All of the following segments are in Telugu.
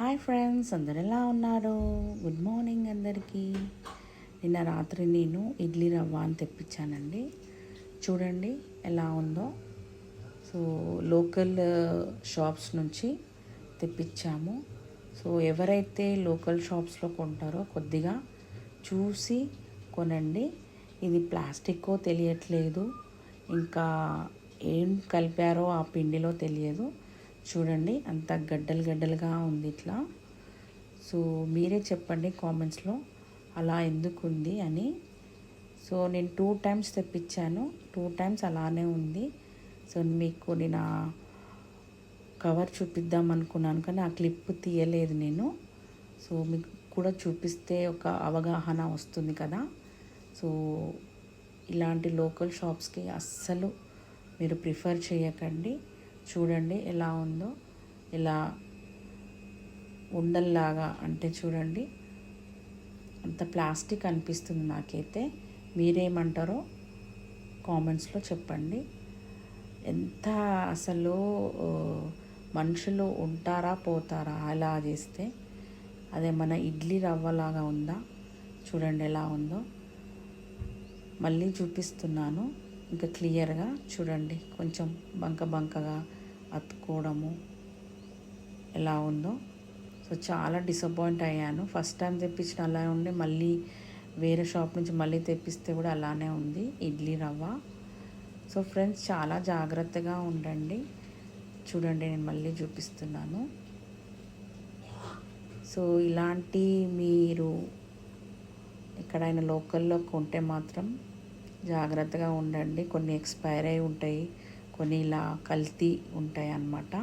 హాయ్ ఫ్రెండ్స్ అందరు ఎలా ఉన్నారు? గుడ్ మార్నింగ్ అందరికీ. నిన్న రాత్రి నేను ఇడ్లీ రవ్వ అని తెప్పించానండి. చూడండి ఎలా ఉందో. సో లోకల్ షాప్స్ నుంచి తెప్పించాము. సో ఎవరైతే లోకల్ షాప్స్లో కొంటారో కొద్దిగా చూసి కొనండి. ఇది ప్లాస్టిక్కో తెలియట్లేదు. ఇంకా ఏం కలిపారో ఆ పిండిలో తెలియదు. చూడండి అంత గడ్డలు గడ్డలుగా ఉంది ఇట్లా. సో మీరే చెప్పండి కామెంట్స్లో అలా ఎందుకు ఉంది అని. సో నేను టూ టైమ్స్ తెప్పించాను. టూ టైమ్స్ అలానే ఉంది. సో మీకు నేను ఆ కవర్ చూపిద్దాం అనుకున్నాను కానీ ఆ క్లిప్ తీయలేదు నేను. సో మీకు కూడా చూపిస్తే ఒక అవగాహన వస్తుంది కదా. సో ఇలాంటి లోకల్ షాప్స్కి అస్సలు మీరు ప్రిఫర్ చేయకండి. చూడండి ఎలా ఉందో. ఇలా ఉండల్లాగా అంటే చూడండి. అంత ప్లాస్టిక్ అనిపిస్తుంది నాకైతే. మీరేమంటారో కామెంట్స్లో చెప్పండి. ఎంత అసలు మనుషులు ఉంటారా పోతారా అలా చేస్తే. అదే మన ఇడ్లీ రవ్వలాగా ఉందా? చూడండి ఎలా ఉందో. మళ్ళీ చూపిస్తున్నాను. ఇంకా క్లియర్గా చూడండి. కొంచెం బంక బంకగా అతుక్కోవడము ఎలా ఉందో. సో చాలా డిసప్పాయింట్ అయ్యాను. ఫస్ట్ టైం తెప్పించిన అలా ఉండి మళ్ళీ వేరే షాప్ నుంచి మళ్ళీ తెప్పిస్తే కూడా అలానే ఉంది ఇడ్లీ రవ్వ. సో ఫ్రెండ్స్ చాలా జాగ్రత్తగా ఉండండి. చూడండి నేను మళ్ళీ చూపిస్తున్నాను. సో ఇలాంటి మీరు ఎక్కడైనా లోకల్లో కొంటే మాత్రం జాగ్రత్తగా ఉండండి. కొన్ని ఎక్స్పైర్ అయి ఉంటాయి. కొన్ని ఇలా కల్తీ ఉంటాయి అన్నమాట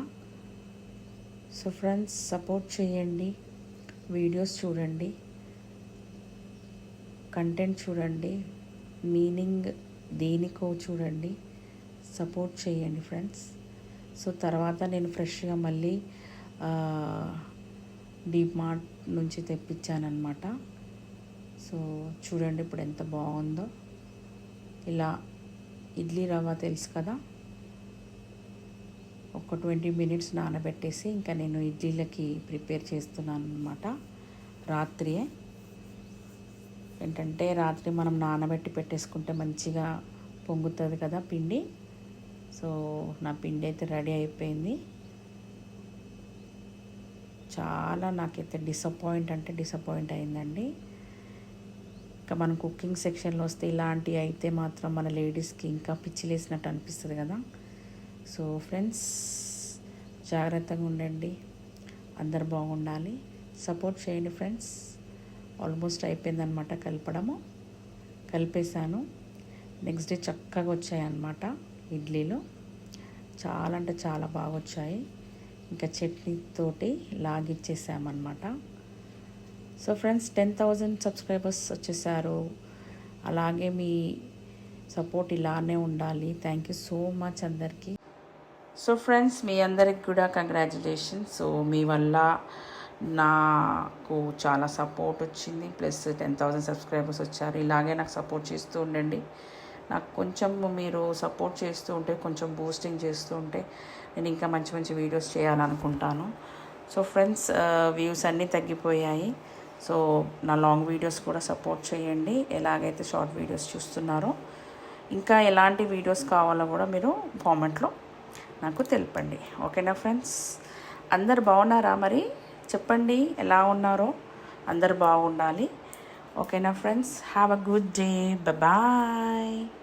సో ఫ్రెండ్స్ సపోర్ట్ చేయండి. వీడియోస్ చూడండి. కంటెంట్ చూడండి. మీనింగ్ దేనికో చూడండి. సపోర్ట్ చేయండి ఫ్రెండ్స్ సో తర్వాత నేను ఫ్రెష్గా మళ్ళీ డీప్ మార్ట్ నుంచి తెప్పించానమాట సో చూడండి ఇప్పుడు ఎంత బాగుందో. ఇలా ఇడ్లీ రవ్వ తెలుసు కదా? ఒక ట్వంటీ మినిట్స్ నానబెట్టేసి ఇంకా నేను ఇడ్లీలకి ప్రిపేర్ చేస్తున్నాను అనమాట రాత్రియే. ఏంటంటే రాత్రి మనం నానబెట్టి పెట్టేసుకుంటే మంచిగా పొంగుతుంది కదా పిండి. సో నా పిండి అయితే రెడీ అయిపోయింది. చాలా నాకైతే డిసప్పాయింట్ అంటే డిసప్పాయింట్ అయిందండి. ఇంకా మనం కుకింగ్ సెక్షన్లో వస్తే ఇలాంటివి అయితే మాత్రం మన లేడీస్కి ఇంకా పిచ్చిలేసినట్టు అనిపిస్తుంది కదా. సో ఫ్రెండ్స్ జాగ్రత్తగా ఉండండి. అందరు బాగుండాలి. సపోర్ట్ చేయండి ఫ్రెండ్స్. ఆల్మోస్ట్ అయిపోయిందనమాట కలపడము. కలిపేశాను. నెక్స్ట్ డే చక్కగా వచ్చాయన్నమాట ఇడ్లీలు. చాలా అంటే చాలా బాగా వచ్చాయి. ఇంకా చట్నీతోటి లాగిచ్చేసామన్నమాట. So friends ten thousand subscribers వచ్చేసారు. అలాగే మీ సపోర్ట్ ఇలానే ఉండాలి. థ్యాంక్ యూ సో మచ్ అందరికీ. సో ఫ్రెండ్స్ మీ అందరికి కూడా కంగ్రాచులేషన్ సో మీ వల్ల నాకు చాలా సపోర్ట్ వచ్చింది. ప్లస్ టెన్ థౌజండ్ సబ్స్క్రైబర్స్ వచ్చారు. ఇలాగే నాకు సపోర్ట్ చేస్తూ ఉండండి. నాకు కొంచెం మీరు సపోర్ట్ చేస్తూ ఉంటే కొంచెం బూస్టింగ్ చేస్తూ ఉంటే నేను ఇంకా మంచి మంచి వీడియోస్ చేయాలనుకుంటాను. సో ఫ్రెండ్స్ వ్యూస్ అన్నీ తగ్గిపోయాయి. సో నా లాంగ్ వీడియోస్ కూడా సపోర్ట్ చేయండి. ఎలాగైతే షార్ట్ వీడియోస్ చూస్తున్నారో ఇంకా ఎలాంటి వీడియోస్ కావాలో కూడా మీరు కామెంట్లో నాకు తెలపండి. ఓకేనా ఫ్రెండ్స్? అందరు బాగున్నారా మరి? చెప్పండి ఎలా ఉన్నారో? అందరు బాగుండాలి. ఓకేనా friends? Have a good day bye